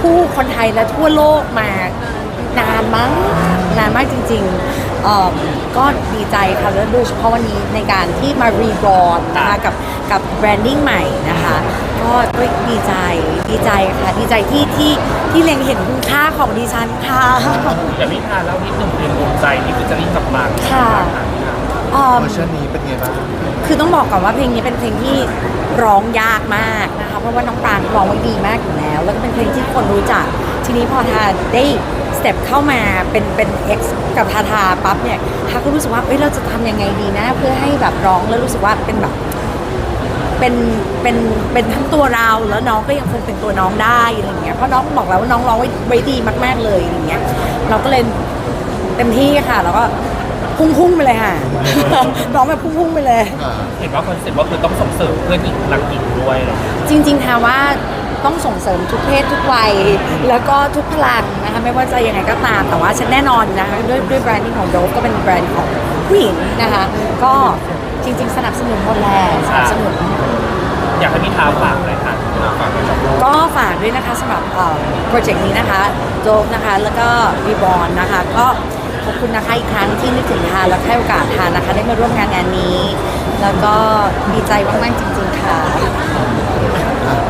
คู่คนไทยและทั่วโลกมานานมากนานมากจริงๆเอ่อก็ดีใจค่ะแล้วโดยเฉพาะวันนี้ในการที่มารีบรอนนะคะกับกับแบรนดิ้งใหม่นะคะก็ก็ดีใจดีใจค่ะ ดีใจที่ที่ที่เล็งเห็นคุณค่าของดิฉันค่ะเดี๋ยวพี่ทานเล่านิดหนึ่งเพลงภูมิใจที่ฟิชเจอริ่งกับมาร์คค่ะ เอิ่มเวอร์ชันนี้เป็นไงบ้างคือต้องบอกก่อนว่าเพลงนี้เป็นเพลงที่ร้องยากมากนะคะเพราะว่าน้องปรางร้องไว้ดีมากอยู่แล้ว แล้วก็เป็นเพลงที่คนรู้จัก ทีนี้พอทาได้สเต็ปเข้ามาเป็นเป็น X กับทาทาปั๊บเนี่ยทาก็รู้สึกว่าเอ้ยเราจะทำยังไงดีนะ เพื่อให้แบบร้องแล้วรู้สึกว่าเป็นแบบ เป็นเป็นเป็นทั้งตัวเราแล้วน้องก็ยังคงเป็นตัวน้องได้อะไรอย่างเงี้ยเพราะน้องบอกแล้วว่าน้องร้องไว้ไว้ดีมาก ๆเลยอย่างเงี้ยเราก็เลยเต็มที่ค่ะแล้วก็ พุ่งๆไปเลยค่ะ ร้องแบบพุ่งๆไปเลย เห็นว่าคอนเซ็ปต์ว่าคือต้องส่งเสริมเพื่อนอีกรักอีกด้วยอะไรอย่างเงี้ยจริงๆค่ะว่าต้องส่งเสริมทุกเพศทุกวัย แล้วก็ทุกพลังนะคะไม่ว่าจะยังไงก็ตามแต่ว่าฉันแน่นอนนะคะด้วยด้วยแบรนดิ้งของโดฟก็เป็นแบรนด์ของผู้หญิงนะคะ ก็จริง ๆ สนับสนุนหมดแหละสนับสนุน อยากให้พี่ทาฝากเลยค่ะฝากไปกับก็ฝากด้วยนะคะสำหรับโปรเจกต์นี้นะคะโจกนะคะ แล้วก็รีบอลนะคะ ก็ข อบคุณนะคะอีกครั้งที่นึกถึงทานและให้โอกาสทานนะคะ ได้มาร่วมงานงานนี้ แล้วก็ดีใจมากๆจริง ๆ ค่ะ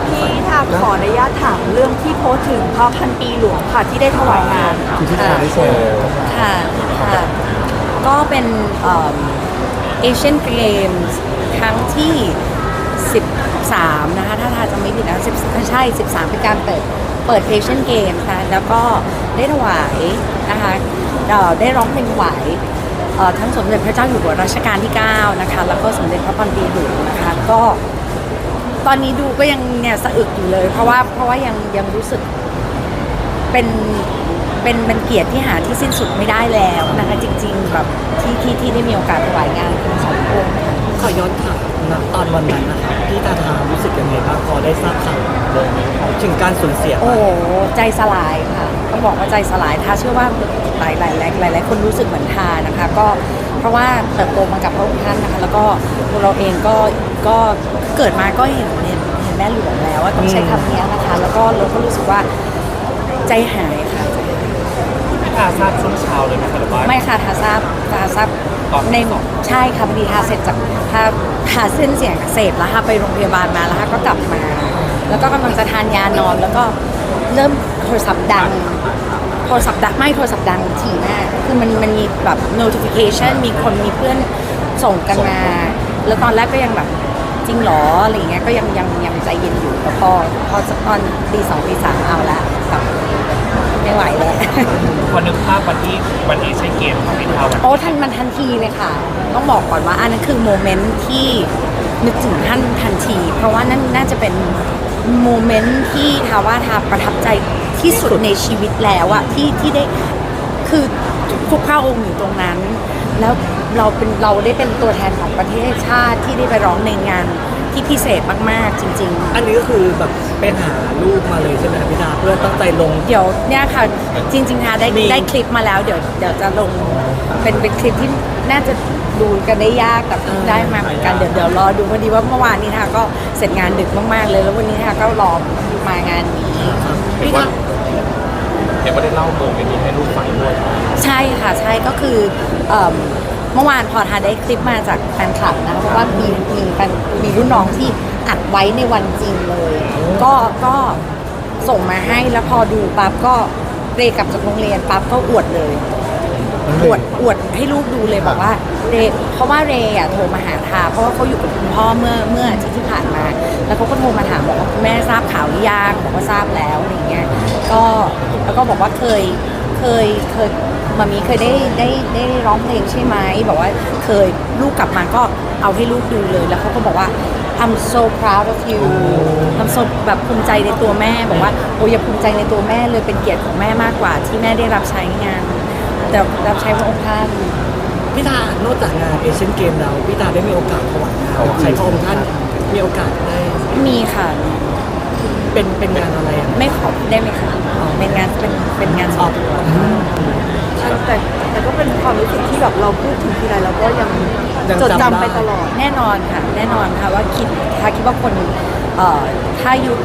พี่ทาขออนุญาตถามเรื่องที่โพสต์ถึงพระพันปีหลวงค่ะที่ได้ถวายงานที่ที่ทาได้โชว์ค่ะค่ะก็เป็นเอเชียนเกมส์ครั้งที่ 13 นะคะ ถ้าทาจะไม่ผิดนะ10ใช่ 13 เป็นการเปิดเปิดเอเชียนเกมส์นะแล้วก็ได้ถวายนะคะ เอ่อได้ร้องเพลงถวายเอ่อทั้งสมเด็จพระเจ้าอยู่หัวรัชกาลที่ 9 นะคะ แล้วก็สมเด็จพระพันปีหลนะคะ ก็ ตอนนี้ดูก็ยังเนี่ยสะอึกอยู่เลย เพราะว่าเพราะว่ายังยังรู้สึกเป็นเป็นเป็นเกียรติที่หาที่สิ้นสุดไม่ได้แล้วนะคะจริงๆแบบที่ที่ที่ได้มีโอกาสถวายงานคุณสององค์ ขอย้อนถามนะตอนวันนั้นนะครับ พี่ตาทารู้สึกยังไงบ้างพอได้ทราบข่าวถึงการสูญเสียโอ้โหใจสลายค่ะต้องบอกว่าใจสลายทาเชื่อว่าหลายหลายหลายหลายหลายคนรู้สึกเหมือนทานะคะ ก็เพราะว่าเติบโตมากับพระองค์ท่านนะคะ แล้วก็ตัวเราเองก็ก็เกิดมาก็เห็นเห็นเห็นแม่หลวงแล้วว่าต้องใช้คำนี้นะคะ แล้วก็เราก็รู้สึกว่าใจหายค่ะใจหายพี่ทาทราบช่วงเช้าเลยไหมคะหรือว่าไม่ค่ะทาทราบทาทราบ ตอนในใช่ค่ะพอดีทาเสร็จจากทาทาเส้นเสียงอักเสพแล้วค่ะไปโรงพยาบาลมาแล้วค่ะก็กลับมา แล้วก็กำลังจะทานยานอนแล้วก็เริ่มโทรศัพท์ดัง โทรศัพท์ดังไม่โทรศัพท์ดังถี่มากคือมันมันมีแบบ notification มีคนมีเพื่อนส่งกันมา แล้วตอนแรกก็ยังแบบจริงเหรออะไรเงี้ยก็ยังยังยังใจเย็นอยู่แต่พอพอสักตอนตีสองตีสามเอาละแบบ ไม่ไหวแล้วพอนึกภาพวันที่วันเอเชียนเกมของพี่ทาวันโอ้ทันมันทันทีเลยค่ะ ต้องบอกก่อนว่าอันนั้นคือโมเมนต์ที่นึกถึงท่านทันที เพราะว่านั่นน่าจะเป็นโมเมนต์ที่ทาว่าทาประทับใจที่สุดในชีวิตแล้วอะที่ที่ได้คือทุกพระองค์อยู่ตรงนั้น แล้วเราเป็นเราได้เป็นตัวแทนของประเทศชาติที่ได้ไปร้องในงาน ที่พิเศษมากๆจริง ๆ อันนี้ก็คือแบบไปหาลูกมาเลยใช่ไหมครับพี่ตาเพื่อตั้งใจลง เดี๋ยวเนี่ยค่ะจริงๆค่ะได้มี ได้คลิปมาแล้วเดี๋ยวเดี๋ยวจะลงเป็นเป็นคลิปที่น่าจะดูกันได้ยากแต่เพิ่งได้มาเหมือนกันเดี๋ยวเดี๋ยวรอดูพอดีว่าเมื่อวานนี้นะคะก็เสร็จงานดึกมากๆเลย แล้ววันนี้นะคะก็รอมางานนี้เห็นว่าเห็นว่าได้เล่าโมเมนต์นี้ให้ลูกฟังด้วยใช่ค่ะใช่ก็คือเอิ่ม เมื่อวานพอทาได้คลิปมาจากแฟนคลับนะคะเพราะว่ามีมีแฟนมีรุ่นน้องที่อัดไว้ในวันจริงเลย ก็ก็ส่งมาให้แล้วพอดูปั๊บก็เรกลับจากโรงเรียนปั๊บก็อวดเลยอวดอวดให้ลูกดูเลยบอกว่าเรเพราะว่าเรย์อะโทรมาหาทาเพราะว่าเขาอยู่กับคุณพ่อเมื่อเมื่ออาทิตย์ที่ผ่านมา แล้วเขาก็โทรมาถามบอกว่าคุณแม่ทราบข่าวหรือยังบอกว่าทราบแล้วอะไรเงี้ยก็แล้วก็บอกว่าเคยเคยเคย มามีเคยได้ได้ได้ร้องเพลงใช่ไหมบอกว่าเคยลูกกลับมาก็เอาให้ลูกดูเลย แล้วเขาก็บอกว่า I'm so proud of you I'm so แบบภูมิใจในตัวแม่ บอกว่าโอ้ยอย่าภูมิใจในตัวแม่เลยเป็นเกียรติของแม่มากกว่า ที่แม่ได้รับใช้งาน แต่รับใช้พระองค์ท่านพี่ตานอกจากงานเอเชียนเกมเราพี่ตาได้มีโอกาสถวายงานใครพระองค์ท่านมีโอกาสได้มีค่ะ เป็นเป็นงานอะไรอะ ไม่ขอได้ไหมคะเป็นงานเป็นเป็นงานสอบแต่แต่ก็เป็นความรู้สึกที่แบบเราพูดถึงทีไรเราก็ยังยังจดจำจำไปได้ตลอด แน่นอนค่ะแน่นอนค่ะว่าคิดถ้าคิดว่าคนเอ่อถ้ายุค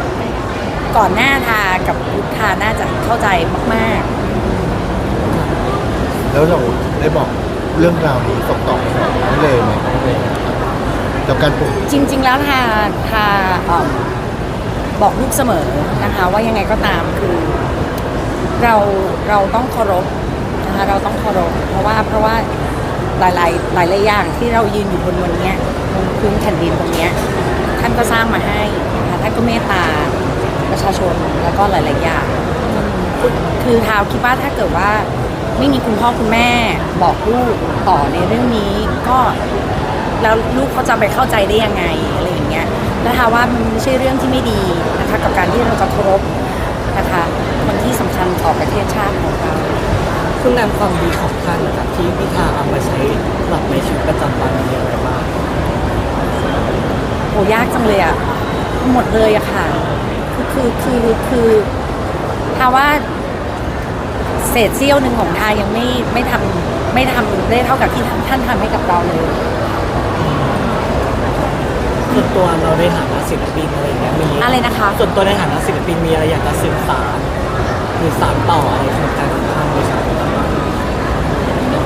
ก่อนหน้าทากับยุคทาเข้าใจมากแล้วเราได้บอกเรื่องราวนี้ส่งต่อไปน้องเลยไหมกับการปลูก ๆ จริง ๆ แล้วทาทาเอิ่ม บอกลูกเสมอนะคะ ว่ายังไงก็ตามคือเราเราต้องเคารพนะคะเราต้องเคารพเพราะว่าเพราะว่าหลายหลายหลายอย่างที่เรายืนอยู่บนวันเนี้ยบนพื้นแผ่นดินตรงเนี้ยท่านก็สร้างมาให้นะคะท่านก็เมตตาประชาชนแล้วก็หลาย ๆ อย่างคือคือทาวคิดว่าถ้าเกิดว่าไม่มีคุณพ่อคุณแม่บอกลูกต่อในเรื่องนี้ก็ แล้วลูกเขาจะไปเข้าใจได้ยังไงอะไรอย่างเงี้ยแล้วทาว่ามันไม่ใช่เรื่องที่ไม่ดีนะคะกับการที่เราจะเคารพนะคะคนที่สำคัญต่อประเทศชาติของเราคุณนำความดีของท่านนะครับที่พิธาเอามาใช้ปรับในชีวิตประจำวันมีอะไรบ้างโหยากจังเลยอะหมดเลยอะค่ะคือคือคือคือถ้าว่าเศษเสี้ยวหนึ่งของทายังไม่ไม่ทำไม่ทำได้เท่ากับที่ท่านทำให้กับเราเลย ส่วนตัวเราในฐานะศิลปินอะไรอย่างเงี้ยมีอะไรนะคะ ส่วนตัวในฐานะศิลปินมีอะไรอยากจะสื่อสารหรือสานต่ออะไรของการของท่านไหมครับ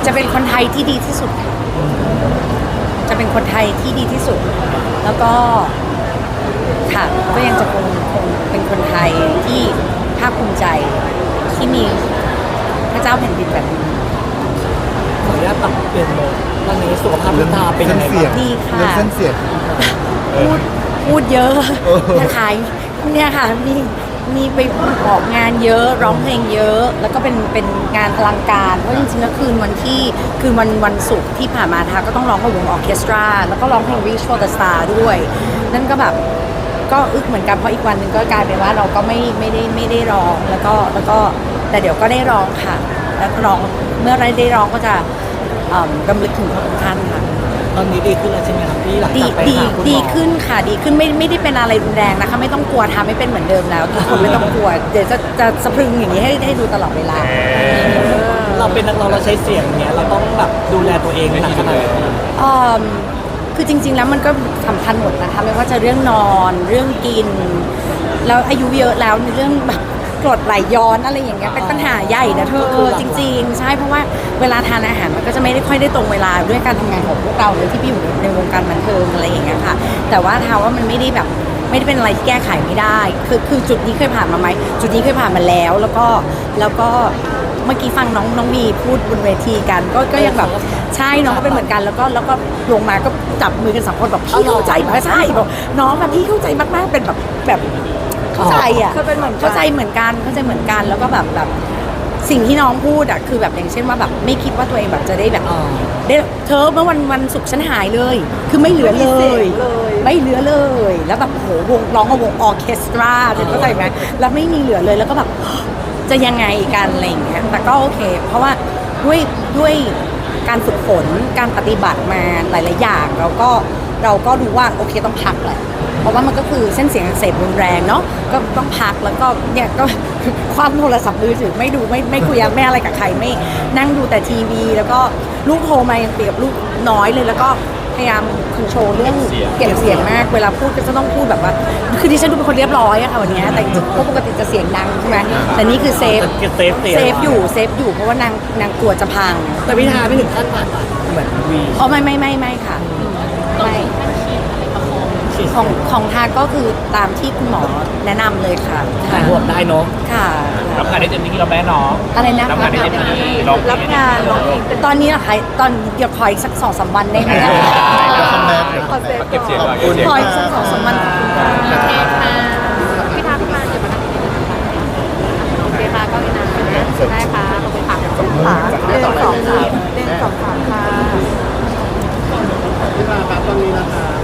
จะเป็นคนไทยที่ดีที่สุดค่ะจะเป็นคนไทยที่ดีที่สุด แล้วก็ค่ะก็ยังจะคงคงเป็นคนไทยที่ภาคภูมิใจที่มีพระเจ้าแผ่นดินแบบนี้ขออนุญาตปรับเปลี่ยนโหมดตอนนี้สุขภาพพิธาเป็นยังไงเสียบ้างงดีค่ะ เรื่องเส้นเสียง พูดพูดเยอะเออนะคะเนี่ยค่ะมีมีไปออกงานเยอะร้องเพลงเยอะ แล้วก็เป็นเป็นงานอลังการเพราะจริงๆแล้วคืนวันที่คืนวันวันศุกร์ที่ผ่านมาทาก็ต้องร้องกับวงออเคสตรา แล้วก็ร้องเพลง Reach for the Star ด้วย นั่นก็แบบก็อึกเหมือนกันเพราะอีกวันหนึ่งก็กลายเป็นว่าเราก็ไม่ไม่ได้ไม่ได้ร้องแล้วก็แล้วก็แต่เดี๋ยวก็ได้ร้องค่ะ แล้วร้องเมื่อไรได้ร้องก็จะเอิ่มรำลึกถึงพระองค์ท่านค่ะ ตอนนี้ดีขึ้นแล้วใช่ไหมครับพี่หลังดีจากไปดีหาคุณหมอดีขึ้นค่ะดีขึ้นไม่ไม่ได้เป็นอะไรรุนแรงนะคะ ไม่ต้องกลัวทำไม่เป็นเหมือนเดิมแล้วทุกคนไม่ต้องกลัวเดี๋ยวจะจะสะพรึงอย่างนี้ให้ให้ดูตลอดเวลาเราเป็นนักร้องเราใช้เสียงเนี้ยเราต้องแบบดูแลตัวเองหนักขนาดไหนเอิ่มคือจริง ๆ แล้วมันก็สำคัญหมดนะคะ ไม่ว่าจะเรื่องนอนเรื่องกิน แล้วอายุเยอะแล้วในเรื่องแบบ กรดไหลย้อนอะไรอย่างเงี้ยเป็นปัญหาใหญ่นะเธอจริง ๆ ใช่เพราะว่าเวลาทานอาหารมันก็จะไม่ได้ค่อยได้ตรงเวลาด้วยการทำงานของพวกเราเลยที่ไปอยู่ในวงการบันเทิงอะไรอย่างเงี้ยค่ะ แต่ว่าทาว่ามันไม่ได้แบบไม่ได้เป็นอะไรที่แก้ไขไม่ได้ คือคือจุดนี้เคยผ่านมาไหมจุดนี้เคยผ่านมาแล้ว แล้วก็แล้วก็เมื่อกี้ฟังน้องน้องวีพูดบนเวทีกัน ก็ก็ยังแบบใช่น้องก็เป็นเหมือนกันแล้วก็แล้วก็ลงมาก็จับมือกันสองคนแบบพี่เข้าใจไหมใช่บอกน้องแบบพี่เข้าใจมากๆเป็นแบบแบบ เข้าใจอะคือเป็นเหมือนกันเข้าใจเหมือนกันเข้าใจเหมือนกันแล้วก็แบบแบบสิ่งที่น้องพูดอะคือแบบอย่างเช่นว่าแบบไม่คิดว่าตัวเองแบบจะได้แบบอ๋อได้เธอเมื่อวันวันศุกร์ฉันหายเลย คือไม่เหลือเลไม่มีเสียยงเลยไม่เหลือเลย แล้วแบบโหวงร้องกับวงออร์เคสตราเธอเข้าใจไหมแล้วไม่มีเหลือเลยแล้วก็แบบจะยังไงกันอะไรอย่างเงี้ยแต่ก็โอเค เพราะว่าด้วยด้วยการฝึกฝนการปฏิบัติมาหลาย ๆ อย่าง เราก็เราก็รู้ว่าโอเคต้องพักแหละ เพราะว่ามันก็คือเส้นเสียงอักเสบรุนแรงเนาะก็ต้องพักแล้วก็เนี่ยก็ความโทรศัพท์มือถือไม่ดูไม่ไม่คุยไม่อะไรกับใครไม่นั่งดูแต่ทีวี แล้วก็ลูกโทรมายังตีกับลูกน้อยเลยแล้วก็พยายามคอนโทรลเรื่องเก็บเสียงมากเวลาพูดก็จะต้องพูดแบบว่า คือดิฉันดูเป็นคนเรียบร้อยอะค่ะวันเนี้ยแต่จริงๆเพราะปกติจะเสียงดังใช่ไหมแต่นี่คือเซฟเก็บเซฟเสียงเซฟอยู่เซฟอยู่เพราะว่านางนางกลัวจะพัง แต่พิธาไม่ถึงขั้นผ่าตัดเหมือนวีอ๋อไม่ไม่ไม่ไม่ค่ะไม่ ของของทาก็คือตามที่คุณหมอแนะนำเลยค่ะหายบวงได้เนาะค่ะรับงานได้เต็มที่เราแม่เนาะอะไรนะรับงานได้เต็มที่รับงานร้องเพลงตอนนี้นะคะตอนเดี๋ยวขออีกสักสองสามวันได้ไหมคขอเสียงขออีกสักสองสามวันโอเคค่ะพี่ทาพี่มาเดี๋ยวมาทำอีกโอเคค่ะก็มีนาได้ค่ะขอบคุณค่ะขาเล่นสองขาเล่นสองขาค่ะ พี่มาครับตอนนี้นะคะ